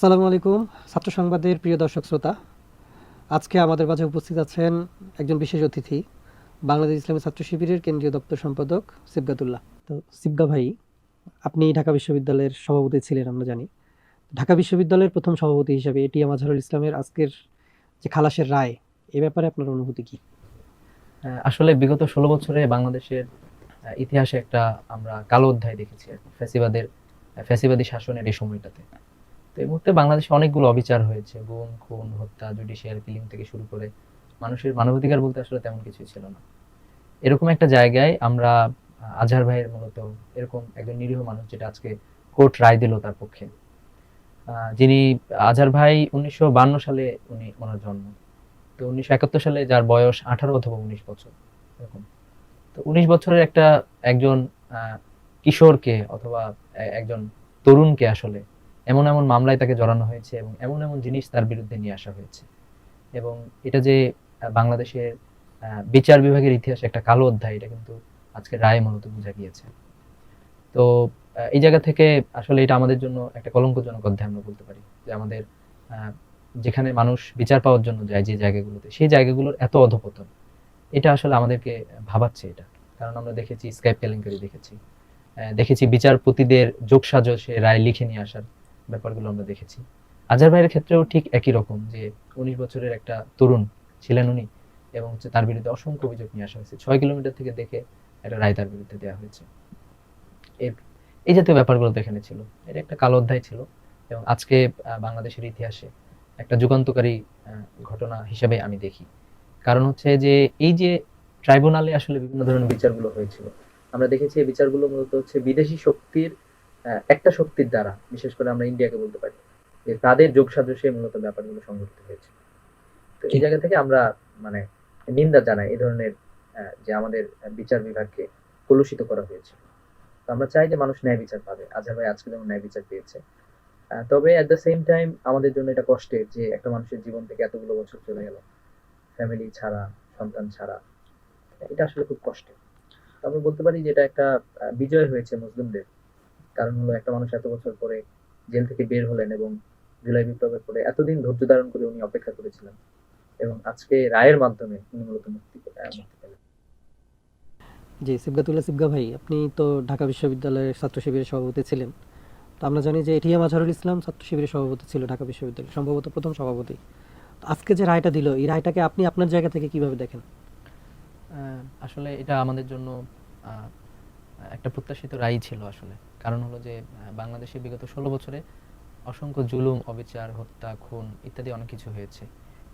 আসসালামু আলাইকুম, ছাত্র সংবাদের প্রিয় দর্শক শ্রোতা। আজকে আমাদের মাঝে উপস্থিত আছেন একজন বিশেষ অতিথি, বাংলাদেশ ইসলামী ছাত্র শিবিরের কেন্দ্রীয় দপ্তর সম্পাদক সিবগাতুল্লাহ। তো সিবগা ভাই, আপনি ঢাকা বিশ্ববিদ্যালয়ের সভাপতি ছিলেন, আমরা জানি। ঢাকা বিশ্ববিদ্যালয়ের প্রথম সভাপতি হিসাবে এটিএম আজহারুল ইসলামের আজকের যে খালাসের রায়, এ ব্যাপারে আপনার অনুভূতি কি? আসলে বিগত ষোলো বছরে বাংলাদেশের ইতিহাসে একটা আমরা কালো অধ্যায় দেখেছি, ফ্যাসিবাদের, ফ্যাসিবাদী শাসনের এই সময়টাতে। তো এই মুহূর্তে বাংলাদেশে অনেকগুলো অবিচার হয়েছে। গুম, খুন, হত্যা জুডিশিয়াল কিলিং থেকে শুরু করে মানুষের মানবাধিকার বলতে আসলে তেমন কিছুই ছিল না। এরকম একটা জায়গায় আমরা, আজহার ভাইয়ের মূলত এরকম একজন নিরীহ মানুষ যেটা আজকে কোর্ট রায় দিল তার পক্ষে। যিনি আজহার ভাই উনিশশো সালে উনি ওনার জন্ম। তো উনিশশো একাত্তর সালে যার বয়স আঠারো অথবা উনিশ বছর, এরকম। তো উনিশ বছরের একটা একজন কিশোরকে অথবা একজন তরুণকে আসলে এমন এমন মামলায় তাকে জড়ানো হয়েছে এবং এমন এমন জিনিস তার বিরুদ্ধে নিয়ে আসা হয়েছে। এবং এটা যে বাংলাদেশের বিচার বিভাগের ইতিহাসে একটা কালো অধ্যায়, এটা কিন্তু আজকে রায় মূলত বোঝা গিয়েছে। তো এই জায়গা থেকে আসলে এটা আমাদের জন্য একটা কলঙ্কজনক অধ্যায় আমরা বলতে পারি। যে আমাদের যেখানে মানুষ বিচার পাওয়ার জন্য যায় যে জায়গাগুলোতে, সেই জায়গাগুলোর এত অধপতন। এটা আসলে আমাদেরকে ভাবাচ্ছে এটা। কারণ আমরা দেখেছি স্কাইপ কেলেঙ্কারি দেখেছি। দেখেছি বিচারপতিদের যোগসাজশে রায় লিখে নিয়ে আসার ব্যাপারগুলো আমরা দেখেছি। আজহার ভাইয়ের ক্ষেত্রেও ঠিক একই রকম যে উনিশ বছরের একটা তরুণ ছিলেন উনি এবং হচ্ছে তার বিরুদ্ধে অসংখ্য অভিযোগ নিয়ে আসা হয়েছে। ছয় কিলোমিটার থেকে দেখে একটা রায় তার বিরুদ্ধে দেওয়া হয়েছে। এই জাতীয় ব্যাপারগুলো এখানে ছিল। এটা একটা কালো অধ্যায় ছিল এবং আজকে বাংলাদেশের ইতিহাসে একটা যুগান্তকারী ঘটনা হিসেবে আমি দেখি। কারণ হচ্ছে যে এই যে ট্রাইব্যুনালে আসলে বিভিন্ন ধরনের বিচারগুলো হয়েছিল, আমরা দেখেছি এই বিচারগুলো মূলত হচ্ছে বিদেশি শক্তির একটা শক্তির দ্বারা বিশেষ করে আমরা ইন্ডিয়াকে বলতে পারি যে তাদের যোগ সাদৃশ্যে মূলত ব্যাপারগুলো সংঘটিত হয়েছে। তো এই জায়গা থেকে আমরা মানে নিন্দা জানাই এই ধরনের যে আমাদের বিচার বিভাগকে কলুষিত করা হয়েছে। তো আমরা চাই যে মানুষ ন্যায় বিচার পাবে। আজহার ভাই আজকে যেমন ন্যায় বিচার পেয়েছে। তবে অ্যাট দ্য সেম টাইম আমাদের জন্য এটা কষ্টের যে একটা মানুষের জীবন থেকে এতগুলো বছর চলে গেল। ফ্যামিলি ছাড়া সন্তান ছাড়া এটা আসলে খুব কষ্টের। তো আমরা বলতে পারি যে এটা একটা বিজয় হয়েছে মুসলিমদের। কারণ হলো একটা মানুষ এত বছর পরে জেল থেকে বের হলেন এবং জুলাই বিপ্লবের পরে এতদিন ধৈর্য ধারণ করে উনি অপেক্ষা করেছিলেন এবং আজকে রায়ের মাধ্যমে উনি মূলত মুক্তি মুক্তি পেলেন। জি সিবগাতুল্লাহ সিবগা ভাই আপনি তো ঢাকা বিশ্ববিদ্যালয়ের ছাত্র শিবিরের সভাপতি ছিলেন। তো আমরা জানি যে এটিএম আজহারুল ইসলাম ছাত্র শিবিরের সভাপতি ছিল ঢাকা বিশ্ববিদ্যালয় সম্ভবত প্রথম সভাপতি। তো আজকে যে রায়টা দিল এই রায়টাকে আপনি আপনার জায়গা থেকে কীভাবে দেখেন? আহ, আসলে এটা আমাদের জন্য আহ, একটা প্রত্যাশিত রায় ছিল আসলে। কারণ হলো যে বাংলাদেশে বিগত ষোলো বছরে অসংখ্য জুলুম, অবিচার, হত্যা, খুন ইত্যাদি অনেক কিছু হয়েছে।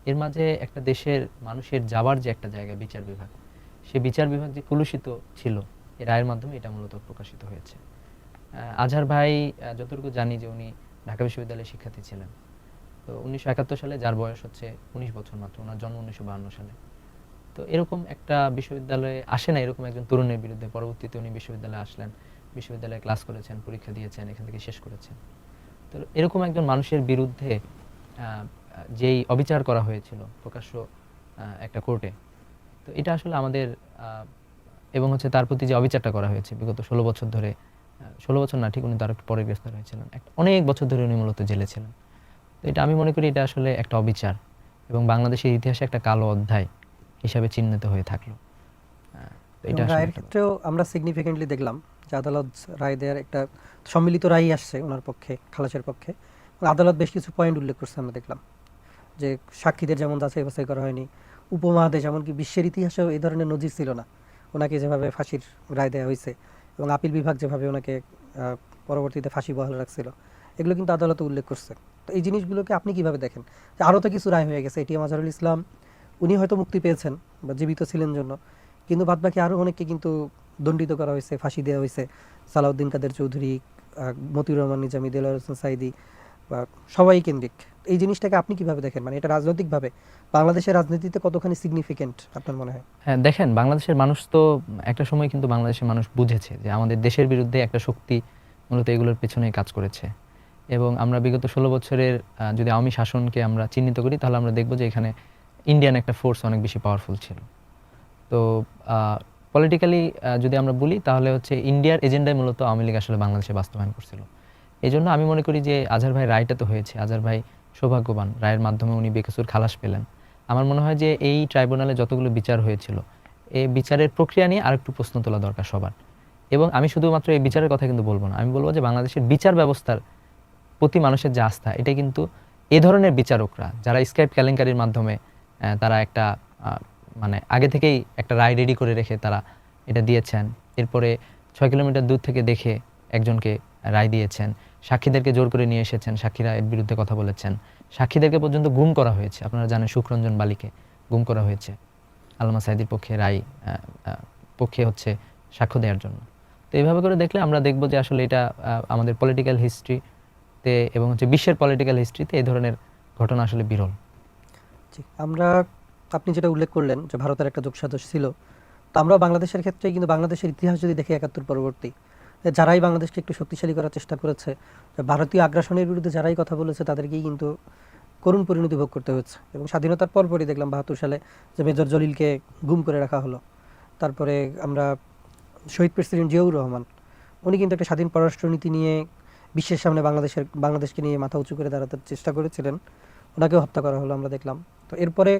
এর মাঝে একটা দেশের মানুষের যাওয়ার যে একটা জায়গা, বিচার বিভাগ, সে বিচার বিভাগ যে কলুষিত ছিল এই রায়ের মাধ্যমে এটা মূলত প্রকাশিত হয়েছে। আজহার ভাই যতটুকু জানি যে উনি ঢাকা বিশ্ববিদ্যালয়ের শিক্ষার্থী ছিলেন। তো উনিশশো একাত্তর সালে যার বয়স হচ্ছে উনিশ বছর মাত্র, ওনার জন্ম উনিশশো সালে। তো এরকম একটা বিশ্ববিদ্যালয়ে আসে না, এরকম একজন তরুণের বিরুদ্ধে। পরবর্তীতে উনি বিশ্ববিদ্যালয়ে আসলেন, বিশ্ববিদ্যালয়ে ক্লাস করেছেন, পরীক্ষা দিয়েছেন, এখান থেকে শেষ করেছেন। তো এরকম একজন মানুষের বিরুদ্ধে যেই অবিচার করা হয়েছিল, প্রকাশ্য একটা কোর্টে, তো এটা আসলে আমাদের এবং হচ্ছে তার প্রতি যে অবিচারটা করা হয়েছে, বিগত ষোলো বছর ধরে ষোলো বছর না, ঠিক উনি তার একটু পরে গ্রেফতার হয়েছিলেন। অনেক বছর ধরে উনি মূলত জেলে ছিলেন। তো এটা আমি মনে করি এটা আসলে একটা অবিচার, এবং বাংলাদেশের ইতিহাসে একটা কালো অধ্যায়। হিসাবে চিহ্নিত হয়ে থাকল। এটা রায়ের ক্ষেত্রেও আমরা সিগনিফিকেন্টলি দেখলাম যে আদালত রায় দেওয়ার একটা সম্মিলিত রায় আসছে ওনার পক্ষে খালাসের পক্ষে। আদালত বেশ কিছু পয়েন্ট উল্লেখ করছে আমরা দেখলাম। যে সাক্ষীদের যেমন যাচাই বাছাই করা হয়নি উপমহাদেশ এমনকি বিশ্বের ইতিহাসেও এই ধরনের নজির ছিল না। ওনাকে যেভাবে ফাঁসির রায় দেওয়া হয়েছে এবং আপিল বিভাগ যেভাবে ওনাকে পরবর্তীতে ফাঁসি বহাল রাখছিল এগুলো কিন্তু আদালতে উল্লেখ করছে। তো এই জিনিসগুলোকে আপনি কীভাবে দেখেন? আরও তো কিছু রায় হয়ে গেছে। এটি আজহারুল ইসলাম উনি হয়তো মুক্তি পেয়েছেন বা জীবিত ছিলেন জন্য। কিন্তু বাদবাকি আরও অনেককে কিন্তু দণ্ডিত করা হয়েছে, ফাঁসি দেওয়া হয়েছে। সালাউদ্দিন কাদের চৌধুরী মতিউর রহমান নিজামী দেলার হোসেন সাইদি বা সবাই কেন্দ্রিক। এই জিনিসটাকে আপনি কীভাবে দেখেন? মানে এটা রাজনৈতিকভাবে বাংলাদেশের রাজনীতিতে কতখানি সিগনিফিকেন্ট আপনার মনে হয়? হ্যাঁ দেখেন, বাংলাদেশের মানুষ তো একটা সময় কিন্তু বাংলাদেশের মানুষ বুঝেছে যে আমাদের দেশের বিরুদ্ধে একটা শক্তি মূলত এগুলোর পেছনে কাজ করেছে। এবং আমরা বিগত ষোলো বছরের যদি আওয়ামী শাসনকে আমরা চিহ্নিত করি, তাহলে আমরা দেখব যে এখানে ইন্ডিয়ান একটা ফোর্স অনেক বেশি পাওয়ারফুল ছিল। তো পলিটিক্যালি যদি আমরা বলি, তাহলে হচ্ছে ইন্ডিয়ার এজেন্ডায় মূলত আওয়ামী লীগ আসলে বাংলাদেশে বাস্তবায়ন করছিল। এই জন্য আমি মনে করি যে আজহার ভাই রায়টা তো হয়েছে। আজহার ভাই সৌভাগ্যবান। রায়ের মাধ্যমে উনি বেকসুর খালাস পেলেন। আমার মনে হয় যে এই ট্রাইব্যুনালে যতগুলো বিচার হয়েছিল এই বিচারের প্রক্রিয়া নিয়ে আরেকটু প্রশ্ন তোলা দরকার সবার। এবং আমি শুধুমাত্র এই বিচারের কথা কিন্তু বলব না। আমি বলব যে বাংলাদেশের বিচার ব্যবস্থার প্রতি মানুষের যে আস্থা, এটা কিন্তু এ ধরনের বিচারকরা, যারা স্কাইপ কেলেঙ্কারির মাধ্যমে তারা একটা মানে আগে থেকেই একটা রায় রেডি করে রেখে তারা এটা দিয়েছেন। এরপরে ছয় কিলোমিটার দূর থেকে দেখে একজনকে রায় দিয়েছেন। সাক্ষীদেরকে জোর করে নিয়ে এসেছেন, সাক্ষীরা এর বিরুদ্ধে কথা বলেছেন। সাক্ষীদেরকে পর্যন্ত গুম করা হয়েছে। আপনারা জানেন সুখরঞ্জন বালিকে গুম করা হয়েছে। আলমা সাইদির পক্ষে রায় পক্ষে হচ্ছে সাক্ষ্য দেওয়ার জন্য। তো এইভাবে করে দেখলে আমরা দেখব যে আসলে এটা আমাদের পলিটিক্যাল হিস্ট্রিতে এবং হচ্ছে বিশ্বের পলিটিক্যাল হিস্ট্রিতে এই ধরনের ঘটনা আসলে বিরল। আমরা, আপনি যেটা উল্লেখ করলেন যে ভারতের একটা যোগসাজশ ছিল, তো আমরা বাংলাদেশের ক্ষেত্রে কিন্তু বাংলাদেশের ইতিহাস যদি দেখি একাত্তর পরবর্তী যারাই বাংলাদেশকে একটু শক্তিশালী করার চেষ্টা করেছে ভারতীয় আগ্রাসনের বিরুদ্ধে যারাই কথা বলেছে, তাদেরকেই কিন্তু করুণ পরিণতি ভোগ করতে হচ্ছে এবং স্বাধীনতার পরপরই দেখলাম বাহাত্তর সালে যে মেজর জলিলকে গুম করে রাখা হলো। তারপরে আমরা শহীদ প্রেসিডেন্ট জিয়াউর রহমান, উনি কিন্তু একটা স্বাধীন পররাষ্ট্রনীতি নিয়ে বিশ্বের সামনে বাংলাদেশের, বাংলাদেশকে নিয়ে মাথা উঁচু করে দাঁড়াতে চেষ্টা করেছিলেন। ওনাকেও হত্যা করা হলো, আমরা দেখলাম। তো এরপরে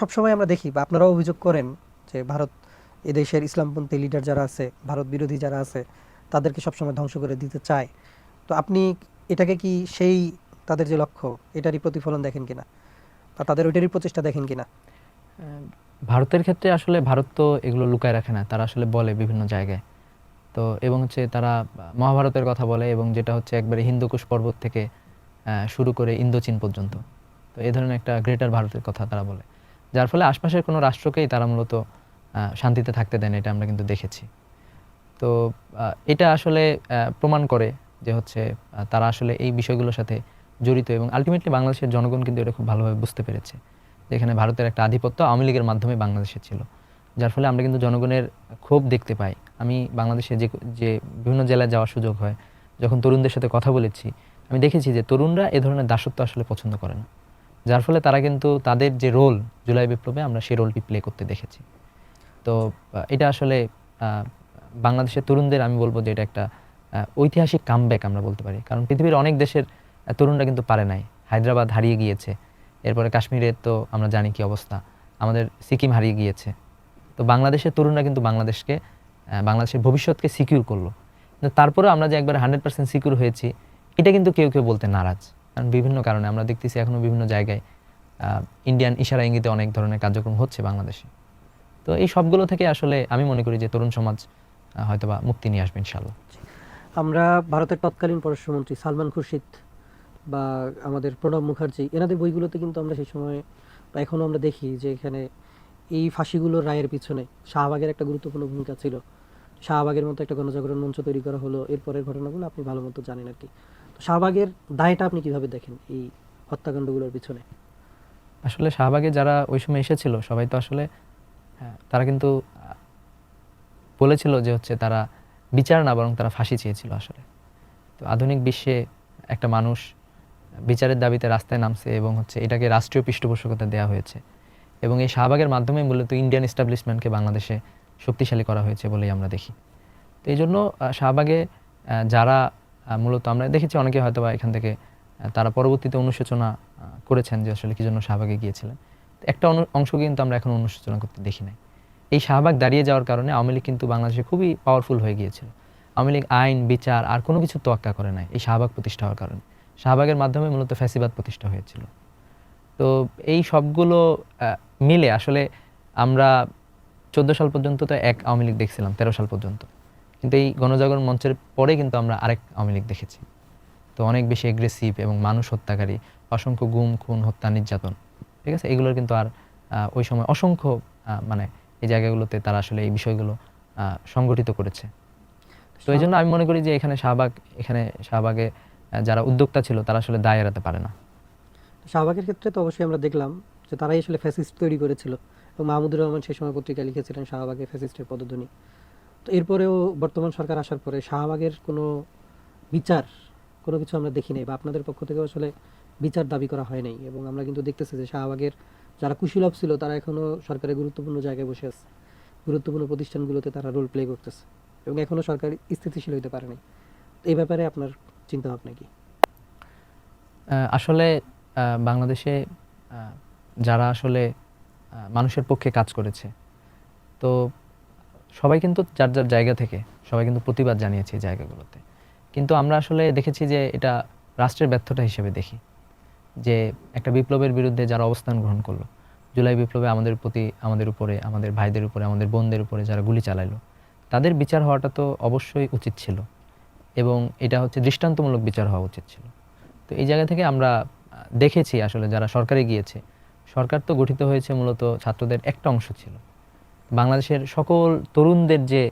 সবসময় আমরা দেখি বা আপনারাও অভিযোগ করেন যে ভারত এদেশের ইসলামপন্থী লিডার যারা আছে, ভারত বিরোধী যারা আছে, তাদেরকে সবসময় ধ্বংস করে দিতে চায়। তো আপনি এটাকে কি সেই তাদের যে লক্ষ্য, এটারই প্রতিফলন দেখেন কিনা? বা তাদের ওইটারই প্রচেষ্টা দেখেন কিনা? ভারতের ক্ষেত্রে আসলে ভারত তো এগুলো লুকায় রাখে না, তারা আসলে বলে বিভিন্ন জায়গায়। তো এবং হচ্ছে তারা মহাভারতের কথা বলে এবং যেটা হচ্ছে একবারে হিন্দুকুশ পর্বত থেকে শুরু করে ইন্দোচীন পর্যন্ত। তো এই ধরনের একটা গ্রেটার ভারতের কথা তারা বলে। যার ফলে আশপাশের কোনো রাষ্ট্রকেই তারা মূলত শান্তিতে থাকতে দেন এটা আমরা কিন্তু দেখেছি। তো এটা আসলে প্রমাণ করে যে হচ্ছে তারা আসলে এই বিষয়গুলোর সাথে জড়িত এবং আলটিমেটলি বাংলাদেশের জনগণ কিন্তু এটা খুব ভালোভাবে বুঝতে পেরেছে। যেখানে ভারতের একটা আধিপত্য আওয়ামী লীগের মাধ্যমে বাংলাদেশে ছিল। যার ফলে আমরা কিন্তু জনগণের ক্ষোভ দেখতে পাই। আমি বাংলাদেশে যে যে বিভিন্ন জেলায় যাওয়ার সুযোগ হয়, যখন তরুণদের সাথে কথা বলেছি, আমি দেখেছি যে তরুণরা এ ধরনের দাসত্ব আসলে পছন্দ করে না। যার ফলে তারা কিন্তু তাদের যে রোল জুলাই বিপ্লবে আমরা সেই রোলটি প্লে করতে দেখেছি। তো এটা আসলে বাংলাদেশের তরুণদের আমি বলব যে এটা একটা ঐতিহাসিক কামব্যাক আমরা বলতে পারি। কারণ পৃথিবীর অনেক দেশের তরুণরা কিন্তু পারে নাই। হায়দ্রাবাদ হারিয়ে গিয়েছে। এরপরে কাশ্মীরের তো আমরা জানি কি অবস্থা। আমাদের সিকিম হারিয়ে গিয়েছে। তো বাংলাদেশের তরুণরা কিন্তু বাংলাদেশকে বাংলাদেশের ভবিষ্যৎকে সিকিউর করল। তারপরেও আমরা যে একবার হান্ড্রেড পার্সেন্ট সিকিউর হয়েছি, এটা কিন্তু কেউ কেউ বলতে নারাজ। কারণ বিভিন্ন কারণে আমরা দেখতেছি এখনও বিভিন্ন জায়গায় ইন্ডিয়ান ইশারা ইঙ্গিতে অনেক ধরনের কার্যক্রম হচ্ছে বাংলাদেশে। তো এই সবগুলো থেকে আসলে আমি মনে করি যে তরুণ সমাজ হয়তোবা মুক্তি নিয়ে আসবে ইনশাল্লাহ আমরা ভারতের তৎকালীন পররাষ্ট্রমন্ত্রী সালমান খুরশিদ বা আমাদের প্রণব মুখার্জি, এনাদের বইগুলোতে কিন্তু আমরা সেই সময় বা এখনও আমরা দেখি যে এখানে এই ফাঁসিগুলোর রায়ের পিছনে শাহবাগের একটা গুরুত্বপূর্ণ ভূমিকা ছিল। শাহবাগের মতো একটা গণজাগরণ মঞ্চ তৈরি করা হলো, এরপরের ঘটনাগুলো আপনি ভালো মতো জানেন আর কি। শাহবাগের দায়টা আপনি কীভাবে দেখেন এই হত্যাকাণ্ডগুলোর পিছনে? আসলে শাহবাগে যারা ওই সময় এসেছিল সবাই তো আসলে হ্যাঁ, তারা কিন্তু বলেছিল যে হচ্ছে তারা বিচার না বরং তারা ফাঁসি চেয়েছিল আসলে। তো আধুনিক বিশ্বে একটা মানুষ বিচারের দাবিতে রাস্তায় নামছে এবং হচ্ছে এটাকে রাষ্ট্রীয় পৃষ্ঠপোষকতা দেওয়া হয়েছে। এবং এই শাহবাগের মাধ্যমে মূলত ইন্ডিয়ান এস্টাবলিশমেন্টকে বাংলাদেশে শক্তিশালী করা হয়েছে বলেই আমরা দেখি। তো এই জন্য শাহবাগে যারা মূলত আমরা দেখেছি অনেকে হয়তো বা এখান থেকে তারা পরবর্তীতে অনুশোচনা করেছেন যে আসলে কি জন্য শাহবাগে গিয়েছিলেন। একটা অংশ কিন্তু আমরা এখন অনুশোচনা করতে দেখি নাই। এই শাহবাগ দাঁড়িয়ে যাওয়ার কারণে আওয়ামী লীগ কিন্তু বাংলাদেশে খুবই পাওয়ারফুল হয়ে গিয়েছিল। আওয়ামী লীগ আইন, বিচার আর কোনো কিছু তোয়াক্কা করে নাই এই শাহবাগ প্রতিষ্ঠা হওয়ার কারণে। শাহবাগের মাধ্যমে মূলত ফ্যাসিবাদ প্রতিষ্ঠা হয়েছিল। তো এই সবগুলো মিলে আসলে আমরা চোদ্দ সাল পর্যন্ত তো এক আওয়ামী লীগ দেখছিলাম, তেরো সাল পর্যন্ত। কিন্তু এই গণজাগরণ মঞ্চের পরে কিন্তু আমরা আরেক আওয়ামী লীগ দেখেছি। তো অনেক বেশি এগ্রেসিভ এবং মানুষ হত্যাকারী, অসংখ্য গুম, খুন, হত্যা, নির্যাতন। ঠিক আছে? এগুলোর কিন্তু আর ওই সময় অসংখ্য মানে এই জায়গাগুলোতে তারা আসলে এই বিষয়গুলো সংগঠিত করেছে। তো এই জন্য আমি মনে করি যে এখানে শাহবাগ, এখানে শাহবাগে যারা উদ্যোক্তা ছিল তারা আসলে দায় এড়াতে পারে না। শাহবাগের ক্ষেত্রে তো অবশ্যই আমরা দেখলাম যে তারাই আসলে ফ্যাসিস্ট তৈরি করেছিল। এবং মাহমুদুর রহমান সেই সময় পত্রিকা লিখেছিলেন শাহবাগে ফ্যাসিস্টের পদধ্বনি। তো এরপরেও বর্তমান সরকার আসার পরে শাহবাগের কোনো বিচার, কোনো কিছু আমরা দেখি নাই বা আপনাদের পক্ষ থেকে আসলে বিচার দাবি করা হয় নাই এবং আমরা কিন্তু দেখতেছি যে শাহবাগের যারা কুশীলভ ছিল তারা এখনও সরকারের গুরুত্বপূর্ণ জায়গায় বসে আছে। গুরুত্বপূর্ণ প্রতিষ্ঠানগুলোতে তারা রোল প্লে করতেছে এবং এখনও সরকার স্থিতিশীল হইতে পারেনি এই ব্যাপারে আপনার চিন্তা ভাবনা কি আসলে বাংলাদেশে যারা আসলে মানুষের পক্ষে কাজ করেছে, তো সবাই কিন্তু যার যার জায়গা থেকে, সবাই কিন্তু প্রতিবাদ জানিয়েছে এই জায়গাগুলোতে। কিন্তু আমরা আসলে দেখেছি যে এটা রাষ্ট্রের ব্যর্থতা হিসেবে দেখি। যে একটা বিপ্লবের বিরুদ্ধে যারা অবস্থান গ্রহণ করল, জুলাই বিপ্লবে আমাদের প্রতি, আমাদের উপরে, আমাদের ভাইদের উপরে, আমাদের বোনদের উপরে যারা গুলি চালাইলো তাদের বিচার হওয়াটা তো অবশ্যই উচিত ছিল। এবং এটা হচ্ছে দৃষ্টান্তমূলক বিচার হওয়া উচিত ছিল। তো এই জায়গা থেকে আমরা দেখেছি আসলে যারা সরকারে গিয়েছে, সরকার তো গঠিত হয়েছে মূলত ছাত্রদের একটা অংশ ছিল। বাংলাদেশের সকল তরুণদের যে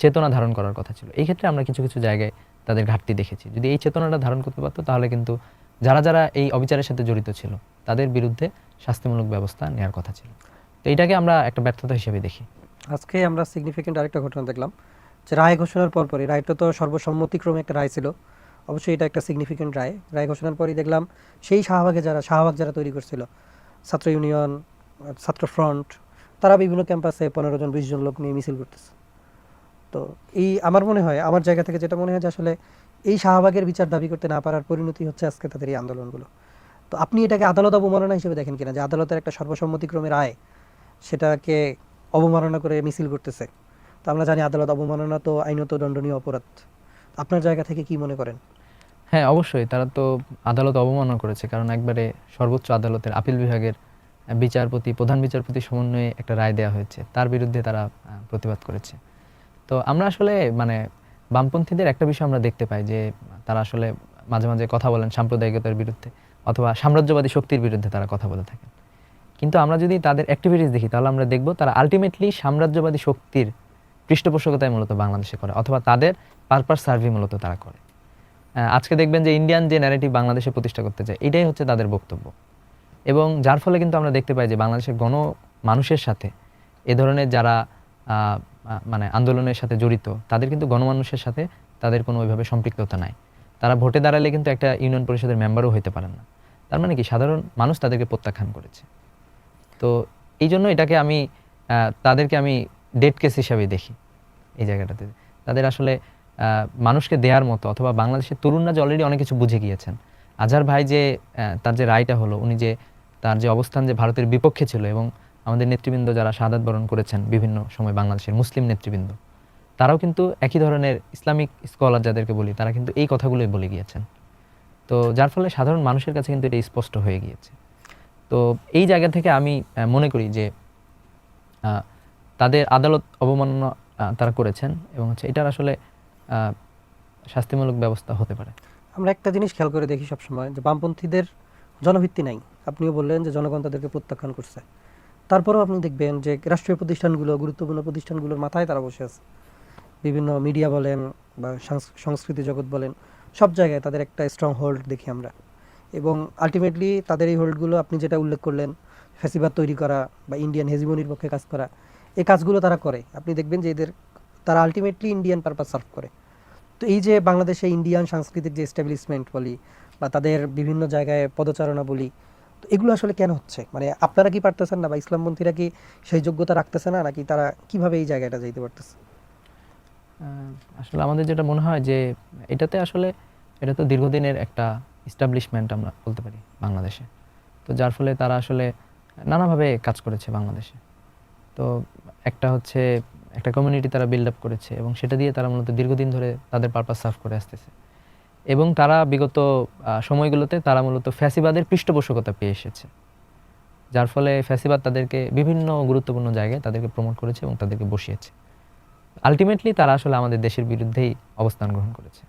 চেতনা ধারণ করার কথা ছিল, এই ক্ষেত্রে আমরা কিছু কিছু জায়গায় তাদের ঘাটতি দেখেছি। যদি এই চেতনাটা ধারণ করতে পারতো, তাহলে কিন্তু যারা যারা এই অবিচারের সাথে জড়িত ছিল, তাদের বিরুদ্ধে শাস্তিমূলক ব্যবস্থা নেওয়ার কথা ছিল। তো এটাকে আমরা একটা ব্যর্থতা হিসেবে দেখি। আজকে আমরা সিগনিফিকেন্ট আরেকটা ঘটনা দেখলাম, যে রায় ঘোষণার পরপরই, রায়টা তো সর্বসম্মতিক্রমে একটা রায় ছিল, অবশ্যই এটা একটা সিগনিফিকেন্ট রায়। রায় ঘোষণার পরই দেখলাম, সেই শাহবাগে যারা, শাহবাগ যারা তৈরি করছিল, ছাত্র ইউনিয়ন, ছাত্র ফ্রন্ট তারা বিভিন্ন ক্যাম্পাসে পনেরো জন, বিশ জন লোক নিয়ে মিছিল করতেছে। তো এই আমার মনে হয়, আমার জায়গা থেকে যেটা মনে হয় যে আসলে এই শাহবাগের বিচার দাবি করতে না পারার পরিণতি হচ্ছে আজকে তাদের এই আন্দোলনগুলো। তো আপনি এটাকে আদালত অবমাননা হিসেবে দেখেন কিনা? যে আদালতের একটা সর্বসম্মতিক্রমে রায়, সেটাকে অবমাননা করে মিছিল করতেছে। তো আমরা জানি আদালত অবমাননা তো আইনত দণ্ডনীয় অপরাধ। আপনার জায়গা থেকে কি মনে করেন? হ্যাঁ অবশ্যই। তারা তো আদালত অবমাননা করেছে, কারণ একবারে সর্বোচ্চ আদালতের, আপিল বিভাগের বিচারপতি, প্রধান বিচারপতি সমন্বয়ে একটা রায় দেওয়া হয়েছে। তার বিরুদ্ধে তারা প্রতিবাদ করেছে। তো আমরা আসলে মানে বামপন্থীদের একটা বিষয় আমরা দেখতে পাই যে, তারা আসলে মাঝে মাঝে কথা বলেন সাম্প্রদায়িকতার বিরুদ্ধে অথবা সাম্রাজ্যবাদী শক্তির বিরুদ্ধে তারা কথা বলে থাকেন। কিন্তু আমরা যদি তাদের অ্যাক্টিভিটিস দেখি, তাহলে আমরা দেখব তারা আলটিমেটলি সাম্রাজ্যবাদী শক্তির পৃষ্ঠপোষকতায় মূলত বাংলাদেশে করে, অথবা তাদের পারপাস সার্ভি মূলত তারা করে। আজকে দেখবেন যে ইন্ডিয়ান যে ন্যারেটিভ বাংলাদেশে প্রতিষ্ঠা করতে চায়, এটাই হচ্ছে তাদের বক্তব্য। এবং যার ফলে কিন্তু আমরা দেখতে পাই যে বাংলাদেশের গণ মানুষের সাথে এ ধরনের যারা মানে আন্দোলনের সাথে জড়িত, তাদের কিন্তু গণমানুষের সাথে তাদের কোনো ওইভাবে সম্পৃক্ততা নাই। তারা ভোটে দাঁড়ালে কিন্তু একটা ইউনিয়ন পরিষদের মেম্বারও হইতে পারেন না। তার মানে কি? সাধারণ মানুষ তাদেরকে প্রত্যাখ্যান করেছে। তো এই জন্য এটাকে আমি তাদেরকে আমি ডেড কেস হিসাবে দেখি এই জায়গাটাতে। তাদের আসলে মানুষকে দেওয়ার মতো অথবা বাংলাদেশের তরুণরা যে অলরেডি অনেক কিছু বুঝে গিয়েছেন। আজহার ভাই যে তার যে রায়টা হলো, উনি যে তার যে অবস্থান যে ভারতের বিপক্ষে ছিল এবং আমাদের নেতৃবৃন্দ যারা শাহাদাত বরণ করেছেন বিভিন্ন সময় বাংলাদেশের মুসলিম নেতৃবৃন্দ, তারাও কিন্তু একই ধরনের ইসলামিক স্কলার যাদেরকে বলি, তারা কিন্তু এই কথাগুলোই বলে গিয়েছেন। তো যার ফলে সাধারণ মানুষের কাছে কিন্তু এটা স্পষ্ট হয়ে গিয়েছে। তো এই জায়গা থেকে আমি মনে করি যে তাদের আদালত অবমাননা তারা করেছেন এবং হচ্ছে এটার আসলে শাস্তিমূলক ব্যবস্থা হতে পারে। আমরা একটা জিনিস খেয়াল করে দেখি সবসময় যে বামপন্থীদের জনভিত্তি নাই। আপনিও বললেন যে জনগণ তাদেরকে প্রত্যাখ্যান করছে। তারপরেও আপনি দেখবেন যে রাষ্ট্রীয় প্রতিষ্ঠানগুলো, গুরুত্বপূর্ণ প্রতিষ্ঠানগুলোর মাথায় তারা বসে আছে। বিভিন্ন মিডিয়া বলেন বা সংস্কৃতি জগৎ বলেন, সব জায়গায় তাদের একটা স্ট্রং হোল্ড দেখি আমরা। এবং আলটিমেটলি তাদের এই হোল্ডগুলো আপনি যেটা উল্লেখ করলেন, ফ্যাসিবাদ তৈরি করা বা ইন্ডিয়ান হেজিমনির পক্ষে কাজ করা, এই কাজগুলো তারা করে। আপনি দেখবেন যে এদের, তারা আলটিমেটলি ইন্ডিয়ান পারপাস সার্ভ করে। তো এই যে বাংলাদেশে ইন্ডিয়ান সাংস্কৃতিক যে এস্টাবলিশমেন্ট বলি বা তাদের বিভিন্ন জায়গায় পদচারণা বলি এগুলো আসলে কেন হচ্ছে? মানে আপনারা কি পারতেছেন না বা ইসলামপন্থীরা কি সেই যোগ্যতা রাখতেছে না, নাকি তারা কীভাবে এই জায়গাটা যাইতে পারতেছে? আসলে আমাদের যেটা মনে হয় যে এটাতে আসলে এটা তো দীর্ঘদিনের একটা ইস্টাবলিশমেন্ট আমরা বলতে পারি বাংলাদেশে। তো যার ফলে তারা আসলে নানাভাবে কাজ করেছে বাংলাদেশে। তো একটা হচ্ছে একটা কমিউনিটি তারা বিল্ড আপ করেছে এবং সেটা দিয়ে তারা মূলত দীর্ঘদিন ধরে তাদের পারপাস সার্ভ করে আসতেছে। এবং তারা বিগত সময়গুলোতে তারা মূলত ফ্যাসিবাদের পৃষ্ঠপোষকতা পেয়ে এসেছে। যার ফলে ফ্যাসিবাদ তাদেরকে বিভিন্ন গুরুত্বপূর্ণ জায়গায় তাদেরকে প্রমোট করেছে এবং তাদেরকে বসিয়েছে। আলটিমেটলি তারা আসলে আমাদের দেশের বিরুদ্ধেই অবস্থান গ্রহণ করেছে।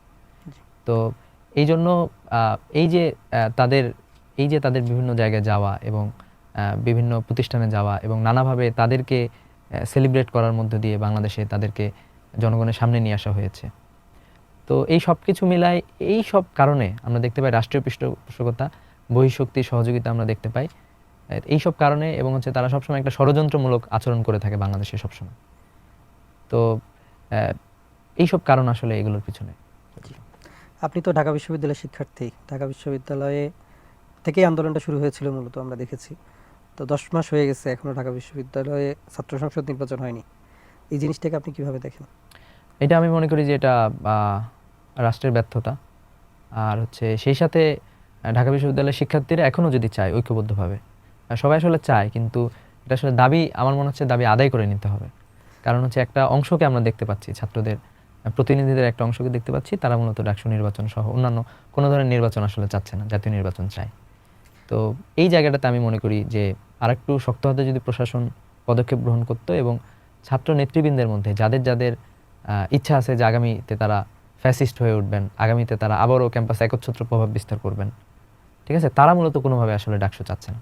তো এই জন্য এই যে তাদের, এই যে তাদের বিভিন্ন জায়গায় যাওয়া এবং বিভিন্ন প্রতিষ্ঠানে যাওয়া এবং নানাভাবে তাদেরকে সেলিব্রেট করার মধ্য দিয়ে বাংলাদেশে তাদেরকে জনগণের সামনে নিয়ে আসা হয়েছে। তো এই সব কিছু মিলায় এই সব কারণে আমরা দেখতে পাই রাষ্ট্রীয় পৃষ্ঠপোষকতা বহিঃশক্তির সহযোগিতা আমরা দেখতে পাই। এই সব কারণে এবং হচ্ছে তারা সবসময় একটা ষড়যন্ত্রমূলক আচরণ করে থাকে বাংলাদেশে সবসময়। তো আহ, এইসব কারণ আসলে এগুলোর পিছনে। আপনি তো ঢাকা বিশ্ববিদ্যালয়ের শিক্ষার্থী। ঢাকা বিশ্ববিদ্যালয়ে থেকেই আন্দোলনটা শুরু হয়েছিল মূলত আমরা দেখেছি। তো দশ মাস হয়ে গেছে এখনও ঢাকা বিশ্ববিদ্যালয়ে ছাত্র সংসদ নির্বাচন হয়নি। এই জিনিসটাকে আপনি কীভাবে দেখেন? এটা আমি মনে করি যে এটা রাষ্ট্রের ব্যর্থতা। আর হচ্ছে সেই সাথে ঢাকা বিশ্ববিদ্যালয়ের শিক্ষার্থীরা এখনও যদি চায় ঐক্যবদ্ধভাবে সবাই আসলে চায়, কিন্তু এটা আসলে দাবি, আমার মনে হচ্ছে দাবি আদায় করে নিতে হবে। কারণ হচ্ছে একটা অংশকে আমরা দেখতে পাচ্ছি, ছাত্রদের প্রতিনিধিদের একটা অংশকে দেখতে পাচ্ছি, তারা মূলত ডাকসু নির্বাচন সহ অন্যান্য কোনো ধরনের নির্বাচন আসলে চাচ্ছে না, জাতীয় নির্বাচন চায়। তো এই জায়গাটাতে আমি মনে করি যে আরেকটু শক্ত হাতে যদি প্রশাসন পদক্ষেপ গ্রহণ করতো এবং ছাত্র নেতৃবৃন্দের মধ্যে যাদের যাদের ইচ্ছা আছে যে আগামীতে তারা ফ্যাসিস্ট হয়ে উঠবেন। আগামীতে তারা আবারও ক্যাম্পাসে একচ্ছত্র প্রভাব বিস্তার করবেন। ঠিক আছে? তারা মূলত কোনোভাবে আসলে ডাকসু চাচ্ছে না।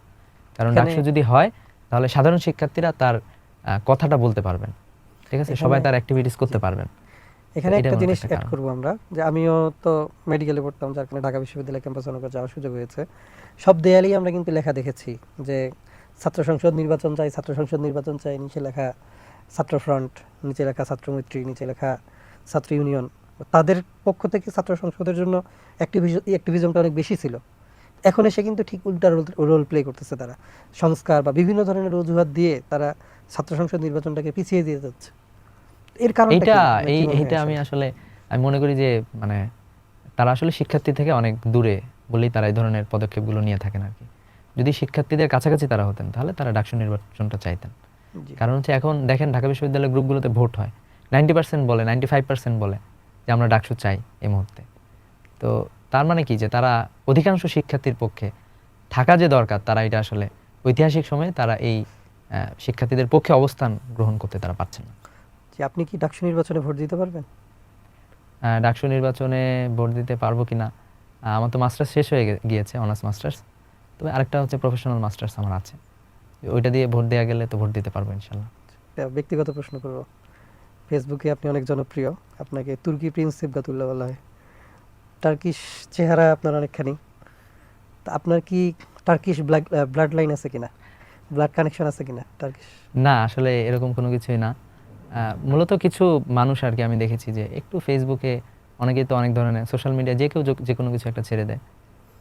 কারণ ডাকসু যদি হয় তাহলে সাধারণ শিক্ষার্থীরা তার কথাটা বলতে পারবেন। ঠিক আছে? সবাই তার অ্যাক্টিভিটিস করতে পারবেন। এখানে একটা জিনিস অ্যাড। করব আমরা যে আমিও তো মেডিকেলে পড়তাম যার কারণে ঢাকা বিশ্ববিদ্যালয় ক্যাম্পাস অনেক যাওয়ার সুযোগ হয়েছে। সব দেয়ালেই আমরা কিন্তু লেখা দেখেছি যে ছাত্র সংসদ নির্বাচন চাই ছাত্র সংসদ নির্বাচন চাই নিচে লেখা ছাত্র ফ্রন্ট নিচে লেখা ছাত্র মৈত্রী নিচে লেখা ছাত্র ইউনিয়ন তাদের পক্ষ থেকে ছাত্র সংসদের জন্য অ্যাক্টিভিজমটা অনেক বেশি ছিল। এখন এসে কিন্তু ঠিক উল্টা রোল প্লে করতেছে তারা। সংস্কার বা বিভিন্ন ধরনের অজুহাত দিয়ে তারা ছাত্র সংসদ নির্বাচনটাকে পিছিয়ে দিয়ে যাচ্ছে। এর কারণ এইটা আমি আসলে আমি মনে করি যে মানে তারা আসলে শিক্ষার্থী থেকে অনেক দূরে বলেই তারা এই ধরনের পদক্ষেপগুলো নিয়ে থাকেন আর কি। যদি শিক্ষার্থীদের কাছাকাছি তারা হতেন তাহলে তারা ডাকসু নির্বাচনটা চাইতেন। কারণ হচ্ছে এখন দেখেন ঢাকা বিশ্ববিদ্যালয় গ্রুপগুলোতে ভোট হয়। নাইনটি পার্সেন্ট বলে নাইনটি ফাইভ পার্সেন্ট বলে। যে আমরা ডাকসু চাই এই মুহূর্তে। তো তার মানে কি যে তারা অধিকাংশ শিক্ষার্থীর পক্ষে থাকা যে দরকার তারা এটা আসলে ঐতিহাসিক সময়ে তারা এই শিক্ষার্থীদের পক্ষে অবস্থান গ্রহণ করতে তারা পারছেন না। যে আপনি কি ডাকসু নির্বাচনে ভোট দিতে পারবেন? ডাকসু নির্বাচনে ভোট দিতে পারব কিনা? আহ, আমার তো মাস্টার্স শেষ হয়ে গিয়েছে অনার্স মাস্টার্স। তবে আরেকটা হচ্ছে প্রফেশনাল মাস্টার্স আমার আছে। ওইটা দিয়ে ভোট দেওয়া গেলে তো ভোট দিতে পারব ইনশাল্লাহ। ব্যক্তিগত প্রশ্ন করব। ফেসবুকে আপনি অনেক জনপ্রিয়। আপনাকে তুর্কি প্রিন্স সিবগাতুল্লাহ বলা হয়। টার্কিশ চেহারা আপনার অনেকখানি। তা আপনার কি টার্কিশ ব্লাড ব্লাড লাইন আছে কিনা? ব্লাড কানেকশন আছে কিনা টার্কিশ? না আসলে এরকম কোনো কিছুই না। মূলত কিছু মানুষ আর কি আমি দেখেছি যে একটু ফেসবুকে অনেকেই তো অনেক ধরনের সোশ্যাল মিডিয়া যে কেউ যে- কোনো কিছু একটা ছেড়ে দেয়।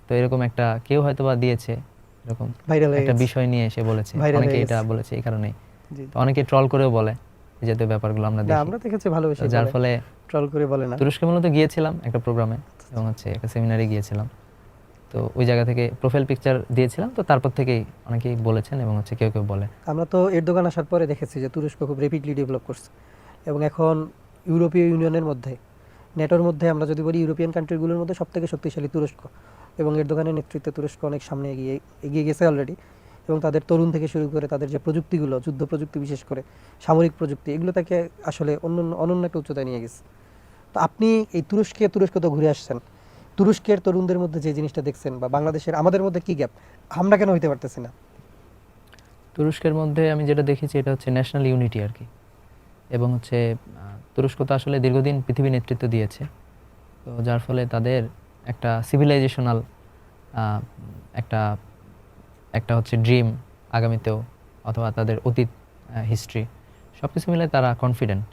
তো এরকম একটা কেউ হয়তো বা দিয়েছে এরকম একটা বিষয় নিয়ে এসে বলেছে। অনেকে এটা বলেছে এই কারণেই। অনেকে ট্রল করেও বলে। জাতীয় ব্যাপারগুলো আমরা দেখি। আমরা দেখেছি ভালোবেসে যার ফলে ট্রল করে বলে না। তুরস্কে মূলত গিয়েছিলাম একটা প্রোগ্রামে এবং হচ্ছে একটা সেমিনারে গিয়েছিলাম। তো ওই জায়গা থেকে প্রোফাইল পিকচার দিয়েছিলাম তো তারপর থেকেই অনেকেই বলেছেন এবং হচ্ছে কেউ কেউ বলে। আমরা তো এর দোকান আসার পরে দেখেছি যে তুরস্ক খুব রেপিডলি ডেভেলপ করছে এবং এখন ইউরোপীয় ইউনিয়নের মধ্যে নেটোর মধ্যে আমরা যদি বলি ইউরোপিয়ান কান্ট্রিগুলোর মধ্যে সবথেকে শক্তিশালী তুরস্ক এবং এর দোকানের নেতৃত্বে তুরস্ক অনেক সামনে এগিয়ে এগিয়ে গেছে অলরেডি এবং তাদের তরুণ থেকে শুরু করে তাদের যে প্রযুক্তিগুলো, যুদ্ধ প্রযুক্তি বিশেষ করে, সামরিক প্রযুক্তি, এগুলো তাকে আসলে অন্য অনন্য একটা উচ্চতায় নিয়ে গেছে। তো আপনি এই তুরস্কে, তুরস্ক তো ঘুরে আসছেন। তুরস্কের তরুণদের মধ্যে যে জিনিসটা দেখছেন বা বাংলাদেশের আমাদের মধ্যে কি গ্যাপ আমরা কেন হইতে পারতেছি না? তুরস্কের মধ্যে আমি যেটা দেখেছি এটা হচ্ছে ন্যাশনাল ইউনিটি আর কি। এবং হচ্ছে তুরস্ক তো আসলে দীর্ঘদিন পৃথিবী নেতৃত্ব দিয়েছে। তো যার ফলে তাদের একটা সিভিলাইজেশনাল একটা একটা হচ্ছে ড্রিম আগামীতেও অথবা তাদের অতীত হিস্ট্রি সব কিছু মিলে তারা কনফিডেন্ট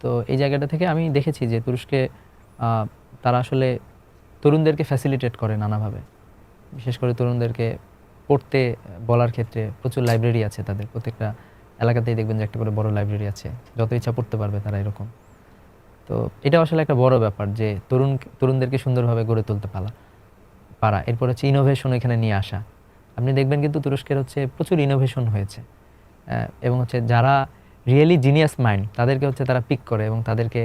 তো এই জায়গাটা থেকে আমি দেখেছি যে তুরস্কে তারা আসলে তরুণদেরকে ফ্যাসিলিটেট করে নানাভাবে। বিশেষ করে তরুণদেরকে পড়তে, বলার ক্ষেত্রে প্রচুর লাইব্রেরি আছে তাদের। প্রত্যেকটা এলাকাতেই দেখবেন যে একটা করে বড় লাইব্রেরি আছে। যত ইচ্ছা পড়তে পারবে তারা এরকম। তো এটা আসলে একটা বড় ব্যাপার যে তরুণ, তরুণদেরকে সুন্দরভাবে গড়ে তুলতে পারা পারা। এরপর হচ্ছে ইনোভেশন এখানে নিয়ে আসা। আপনি দেখবেন কিন্তু তুরস্কের হচ্ছে প্রচুর ইনোভেশন হয়েছে। এবং হচ্ছে যারা রিয়েলি জিনিয়াস মাইন্ড তাদেরকে হচ্ছে তারা পিক করে এবং তাদেরকে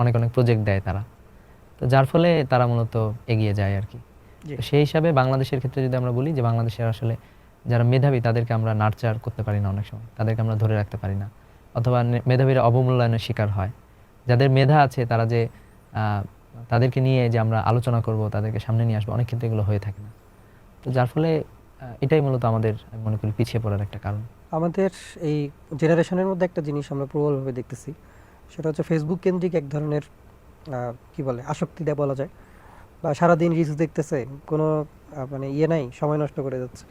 অনেক অনেক প্রজেক্ট দেয় তারা। তো যার ফলে তারা মূলত এগিয়ে যায় আর কি। সেই হিসাবে বাংলাদেশের ক্ষেত্রে যদি আমরা বলি যে বাংলাদেশের আসলে যারা মেধাবী তাদেরকে আমরা নার্চার করতে পারি না অনেক সময়। তাদেরকে আমরা ধরে রাখতে পারি না। অথবা মেধাবীরা অবমূল্যায়নের শিকার হয়। যাদের মেধা আছে তারা যে তাদেরকে নিয়ে যে আমরা আলোচনা করব তাদেরকে সামনে নিয়ে আসব অনেক ক্ষেত্রে এগুলো হয়ে থাকে না। তো যার ফলে এটাই মূলত আমাদের, আমি মনে করি, পিছিয়ে পড়ার একটা কারণ। আমাদের এই জেনারেশনের মধ্যে একটা জিনিস আমরা প্রবলভাবে দেখতেছি, সেটা হচ্ছে ফেসবুক কেন্দ্রিক এক ধরনের কি বলে, আসক্তি দেয় বলা যায়। বা সারাদিন রিলস দেখতেছে, কোনো মানে ইয়ে নাই, সময় নষ্ট করে যাচ্ছে।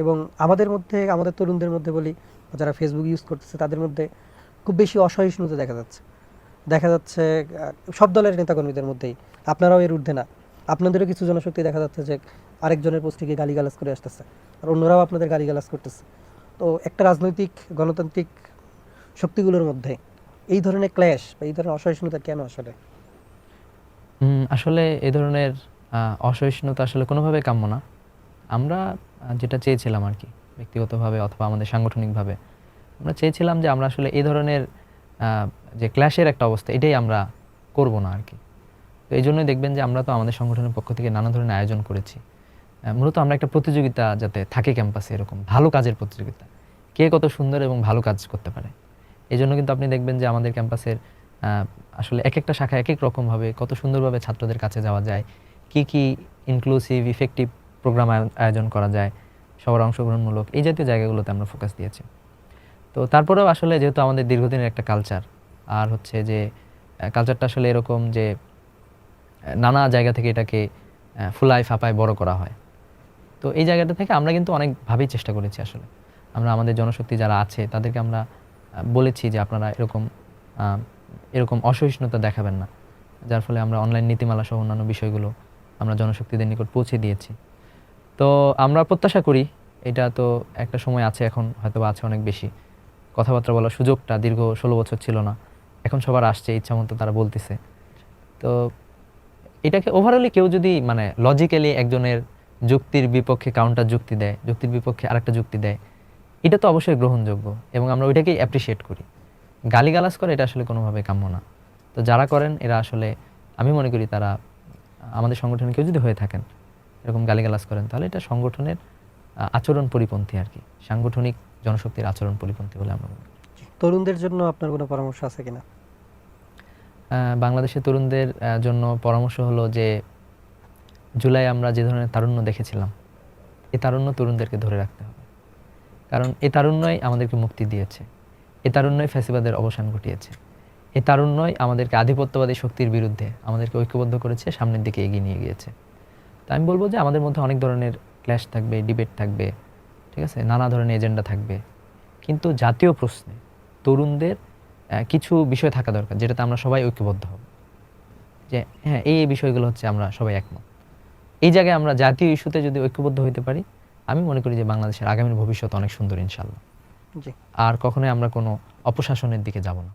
এবং আমাদের মধ্যে, আমাদের তরুণদের মধ্যে বলি যারা ফেসবুক ইউজ করতেছে, তাদের মধ্যে খুব বেশি অসহিষ্ণুতা দেখা যাচ্ছে। দেখা যাচ্ছে সব দলের নেতাকর্মীদের মধ্যেই। আপনারাও এর ঊর্ধ্বে না। আপনাদেরও কিছু জনশক্তি দেখা যাচ্ছে যে আরেকজনের পোস্টে গালিগালাজ করে আসতেছে। আর অন্যরাও আপনাদের গালিগালাজ করতেছে। তো একটা রাজনৈতিক, গণতান্ত্রিক শক্তিগুলোর মধ্যে এই ধরনের ক্ল্যাশ বা এই ধরনের অসহিষ্ণুতা কেন আসলে? আসলে এই ধরনের অসহিষ্ণুতা আসলে কোনোভাবে কাম্য না। আমরা যেটা চেয়েছিলাম আর কি, ব্যক্তিগতভাবে অথবা আমাদের সাংগঠনিকভাবে, আমরা চেয়েছিলাম যে আমরা আসলে এই ধরনের যে ক্ল্যাশের একটা অবস্থা, এটাই আমরা করব না আর কি। তো এই জন্যই দেখবেন যে আমরা তো আমাদের সংগঠনের পক্ষ থেকে নানা ধরনের আয়োজন করেছি। মূলত আমরা একটা প্রতিযোগিতা যাতে থাকে ক্যাম্পাসে এরকম ভালো কাজের প্রতিযোগিতা। কে কত সুন্দর এবং ভালো কাজ করতে পারে? এই জন্য কিন্তু আপনি দেখবেন যে আমাদের ক্যাম্পাসের আসলে এক একটা শাখা এক এক রকমভাবে কত সুন্দরভাবে ছাত্রদের কাছে যাওয়া যায়, কি কি ইনক্লুসিভ ইফেক্টিভ প্রোগ্রাম আয়োজন করা যায়, সবার অংশগ্রহণমূলক এই জাতীয় জায়গাগুলোতে আমরা ফোকাস দিয়েছি। তো তারপরেও আসলে যেহেতু আমাদের দীর্ঘদিনের একটা কালচার আর হচ্ছে যে কালচারটা আসলে এরকম যে নানা জায়গা থেকে এটাকে ফুলায় ফাপায় বড় করা হয়। তো এই জায়গাটা থেকে আমরা কিন্তু অনেকভাবেই চেষ্টা করেছি আসলে। আমরা আমাদের জনশক্তি যারা আছে, তাদেরকে আমরা বলেছি যে আপনারা এরকম এরকম অসহিষ্ণুতা দেখাবেন না। যার ফলে আমরা অনলাইন নীতিমালা সহ অন্যান্য বিষয়গুলো আমরা জনশক্তিদের নিকট পৌঁছে দিয়েছি। তো আমরা প্রত্যাশা করি, এটা তো একটা সময় আছে এখন হয়তো আছে অনেক বেশি। কথাবার্তা বলার সুযোগটা দীর্ঘ ষোলো বছর ছিল না। এখন সবার আসছে, ইচ্ছা মতো তারা বলতেছে। তো এটাকে ওভারঅলি কেউ যদি মানে লজিক্যালি একজনের যুক্তির বিপক্ষে কাউন্টার যুক্তি দেয় যুক্তির বিপক্ষে আরেকটা যুক্তি দেয়। এটা তো অবশ্যই গ্রহণযোগ্য এবং আমরা ওইটাকেই অ্যাপ্রিসিয়েট করি। গালিগালাজ করে এটা আসলে কোনোভাবে কাম্য না। তো যারা করেন এরা আসলে আমি মনে করি তারা আমাদের সংগঠনে কেউ যদি হয়ে থাকেন এরকম গালিগালাজ করেন তাহলে এটা সংগঠনের আচরণ পরিপন্থী আর কি। সাংগঠনিক জনশক্তির আচরণ পরিপন্থী বলে আমরা মনে করি। তরুণদের জন্য আপনার কোনো পরামর্শ আছে কিনা? বাংলাদেশের তরুণদের জন্য পরামর্শ হলো যে জুলাই আমরা যে ধরনের তারুণ্য দেখেছিলাম এই তারুণ্য তরুণদেরকে ধরে রাখতে হবে। কারণ এই তারুণ্যই আমাদেরকে মুক্তি দিয়েছে এই তারুণ্যই ফ্যাসিবাদের অবসান ঘটিয়েছে এই তারুণ্যই আমাদেরকে আধিপত্যবাদী শক্তির বিরুদ্ধে আমাদেরকে ঐক্যবদ্ধ করেছে, সামনের দিকে এগিয়ে নিয়ে গিয়েছে। তা আমি বলব যে আমাদের মধ্যে অনেক ধরনের ক্ল্যাশ থাকবে, ডিবেট থাকবে, ঠিক আছে? নানা ধরনের এজেন্ডা থাকবে। কিন্তু জাতীয় প্রশ্নে তরুণদের কিছু বিষয় থাকা দরকার, যেটাতে আমরা সবাই ঐক্যবদ্ধ হব। যে হ্যাঁ এই বিষয়গুলো হচ্ছে আমরা সবাই একমত। এই জায়গায় আমরা জাতীয় ইস্যুতে যদি ঐক্যবদ্ধ হইতে পারি আমি মনে করি যে বাংলাদেশের আগামীর ভবিষ্যৎ অনেক সুন্দর ইনশাল্লাহ আর কখনোই আমরা কোনো অপশাসনের দিকে যাব না।